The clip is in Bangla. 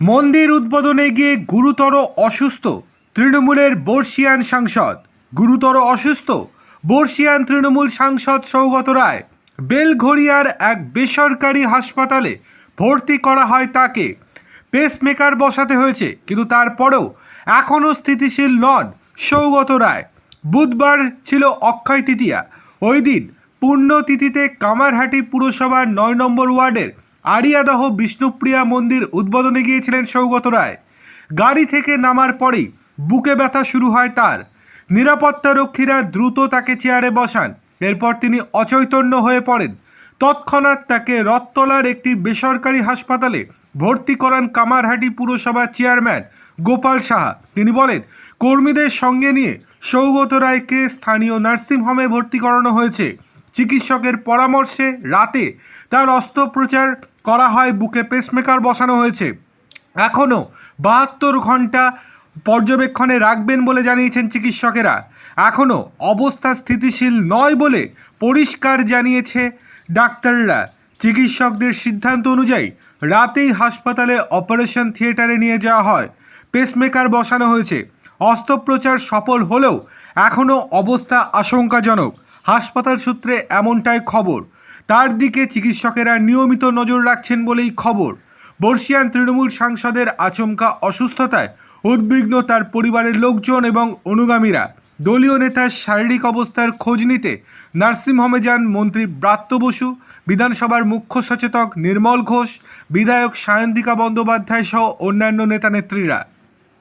মন্দির উদ্বোধনে গিয়ে গুরুতর অসুস্থ তৃণমূলের বর্ষিয়ান সাংসদ। গুরুতর অসুস্থ বর্ষিয়ান তৃণমূল সাংসদ সৌগত রায়। বেলঘড়িয়ার এক বেসরকারি হাসপাতালে ভর্তি করা হয় তাকে। পেসমেকার বসাতে হয়েছে, কিন্তু তারপরেও এখনও স্থিতিশীল নন সৌগত রায়। বুধবার ছিল অক্ষয় তৃতীয়া। ওই দিন পুণ্যতিথিতে কামারহাটি পুরসভার নয় নম্বর ওয়ার্ডের আরিয়াদহ বিষ্ণুপ্রিয়া মন্দির উদ্বোধনে গিয়েছিলেন সৌগত রায়। গাড়ি থেকে নামার পরেই বুকে ব্যথা শুরু হয় তার। নিরাপত্তা রক্ষীরা দ্রুত তাকে চেয়ারে বসান। এরপর তিনি অচৈতন্য হয়ে পড়েন। তৎক্ষণাৎ তাকে রথতলার একটি বেসরকারি হাসপাতালে ভর্তি করান কামারহাটি পুরসভার চেয়ারম্যান গোপাল সাহা। তিনি বলেন, কর্মীদের সঙ্গে নিয়ে সৌগত রায়কে স্থানীয় নার্সিংহোমে ভর্তি করানো হয়েছে। চিকিৎসকের পরামর্শে রাতে তার অস্ত্রোপচার করা হয়, বুকে পেসমেকার বসানো হয়েছে। এখনও বাহাত্তর ঘণ্টা পর্যবেক্ষণে রাখবেন বলে জানিয়েছেন চিকিৎসকেরা। এখনও অবস্থা স্থিতিশীল নয় বলে পরিষ্কার জানিয়েছে ডাক্তাররা। চিকিৎসকদের সিদ্ধান্ত অনুযায়ী রাতেই হাসপাতালে অপারেশন থিয়েটারে নিয়ে যাওয়া হয়। পেসমেকার বসানো হয়েছে। অস্ত্রোপচার সফল হলেও এখনও অবস্থা আশঙ্কাজনক। হাসপাতাল সূত্রে এমনটাই খবর। তার দিকে চিকিৎসকেরা নিয়মিত নজর রাখছেন বলেই খবর। বর্ষিয়ান তৃণমূল সাংসদের আচমকা অসুস্থতায় উদ্বিগ্ন তার পরিবারের লোকজন এবং অনুগামীরা। দলীয় নেতার শারীরিক অবস্থার খোঁজ নিতে নার্সিংহোমে যান মন্ত্রী ব্রাত্য বসু, বিধানসভার মুখ্য সচেতক নির্মল ঘোষ, বিধায়ক সায়ন্তিকা বন্দ্যোপাধ্যায় সহ অন্যান্য নেতানেত্রীরা।